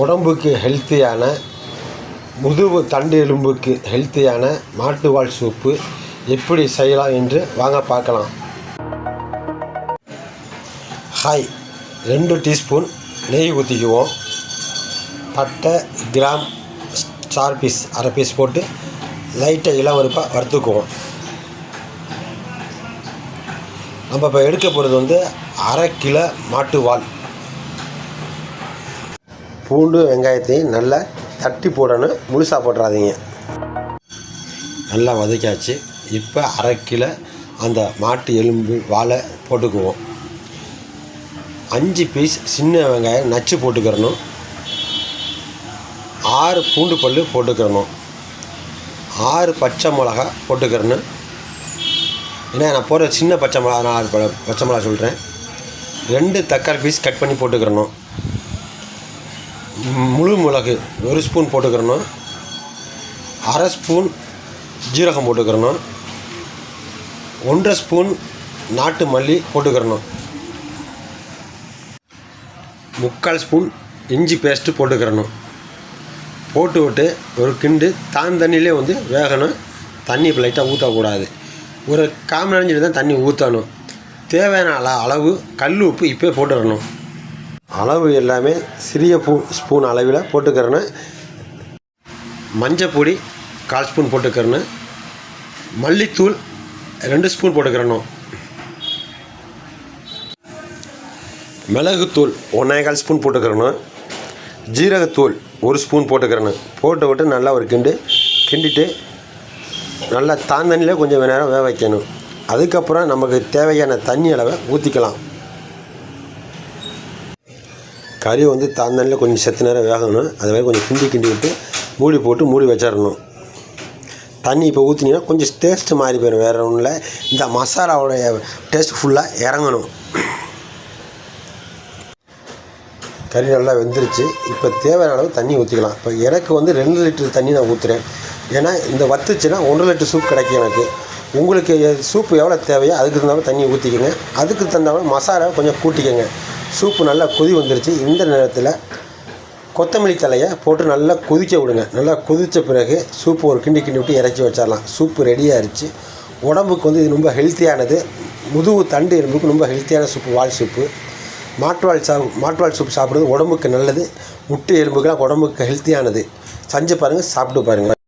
உடம்புக்கு ஹெல்த்தியான முதுகு தண்டு எலும்புக்கு ஹெல்த்தியான மாட்டுவால் சூப்பு எப்படி செய்யலாம் என்று வாங்க பார்க்கலாம். ஹாய் ரெண்டு டீஸ்பூன் நெய் ஊற்றிக்குவோம் பட்டை கிராம் ஸ்டார் பீஸ் அரை பீஸ் போட்டு லைட்டை இளம் வறுப்பாக வறுத்துக்குவோம். நம்ம இப்போ எடுக்க போகிறது வந்து அரை கிலோ மாட்டுவாள் பூண்டு வெங்காயத்தையும் நல்லா தட்டி போடணும். முழுசாக போட்டுறாதீங்க. நல்லா வதக்காச்சு இப்போ அரை கிலோ அந்த மாட்டு எலும்பு வாழை போட்டுக்குவோம். அஞ்சு பீஸ் சின்ன வெங்காயம் நச்சு போட்டுக்கிறணும். ஆறு பூண்டு பல் போட்டுக்கிறணும். ஆறு பச்சை மிளகா போட்டுக்கிறணும். ஏன்னா நான் போடுற சின்ன பச்சை மிளகா நான் ஆறு பச்சை மிளகா சொல்கிறேன் ரெண்டு தக்காளி பீஸ் கட் பண்ணி போட்டுக்கிறணும். முழு மிளகு ஒரு ஸ்பூன் போட்டுக்கிறணும். அரை ஸ்பூன் ஜீரகம் போட்டுக்கிறணும். ஒன்றரை ஸ்பூன் நாட்டு மல்லி போட்டுக்கிறணும். முக்கால் ஸ்பூன் இஞ்சி பேஸ்ட்டு போட்டுக்கிறணும். போட்டு விட்டு ஒரு கிண்டு தான் தண்ணியிலே வந்து வேகணும். தண்ணி இப்போ லைட்டாக ஊற்றக்கூடாது ஒரு கால் நினைஞ்சிட்டு தான் தண்ணி ஊற்றணும் தேவையான அள அளவு கல் உப்பு இப்போ போட்டுடணும் அளவு எல்லாமே சிறிய பூ ஸ்பூன் அளவில் போட்டுக்கிறேன்னு. மஞ்சப்பொடி கால் ஸ்பூன் போட்டுக்கிறேன்னு. மல்லித்தூள் ரெண்டு ஸ்பூன் போட்டுக்கிறணும் மிளகுத்தூள் ஒன்றே கால் ஸ்பூன் போட்டுக்கிறணும் ஜீரகத்தூள் ஒரு ஸ்பூன் போட்டுக்கிறேன்னு. போட்டு விட்டு நல்லா ஒரு கிண்டு கிண்டிட்டு நல்லா தாந்தண்ணியில் கொஞ்சம் நேரம் வேக வைக்கணும். அதுக்கப்புறம் நமக்கு தேவையான தண்ணி அளவை ஊற்றிக்கலாம் கறி வந்து தாந்தண்ணில் கொஞ்சம் செத்து நேரம் வேகணும். அது மாதிரி கொஞ்சம் கிண்டி கிண்டி விட்டு மூடி போட்டு மூடி வச்சிடணும். தண்ணி இப்போ ஊற்றினீங்கன்னா கொஞ்சம் டேஸ்ட்டு மாறி போயிடும். வேறு ஒன்றும் இல்லை. இந்த மசாலாவோடைய டேஸ்ட் ஃபுல்லாக இறங்கணும். கறி நல்லா வெந்துருச்சு. இப்போ தேவையான அளவு தண்ணி ஊற்றிக்கலாம் இப்போ எனக்கு வந்து ரெண்டு லிட்டர் தண்ணி நான் ஊற்றுறேன் ஏன்னா இந்த வத்துச்சுன்னா ஒன்றரை லிட்டர் சூப் கிடைக்கும் எனக்கு. உங்களுக்கு சூப்பு எவ்வளோ தேவையோ அதுக்கு தகுந்தாலும் தண்ணி ஊற்றிக்கோங்க அதுக்கு தகுந்தாலும் மசாலாவை கொஞ்சம் கூட்டிக்கோங்க. சூப்பு நல்லா கொதி வந்துருச்சு. இந்த நேரத்தில் கொத்தமல்லி தலையை போட்டு நல்லா கொதிக்க விடுங்க. நல்லா கொதித்த பிறகு சூப்பு ஒரு கிண்டி கிண்டி விட்டு இறக்கி வச்சிடலாம். சூப்பு ரெடியாகிருச்சு உடம்புக்கு வந்து இது ரொம்ப ஹெல்த்தியானது முதுகு தண்டு எலும்புக்கு ரொம்ப ஹெல்த்தியான சூப்பு வால் சூப்பு. மாட்டுவால் சா மாட்டுவால் சூப் சாப்பிட்றது உடம்புக்கு நல்லது. முட்டை எலும்புக்கெலாம் உடம்புக்கு ஹெல்த்தியானது செஞ்சு பாருங்கள் சாப்பிட்டு பாருங்கள்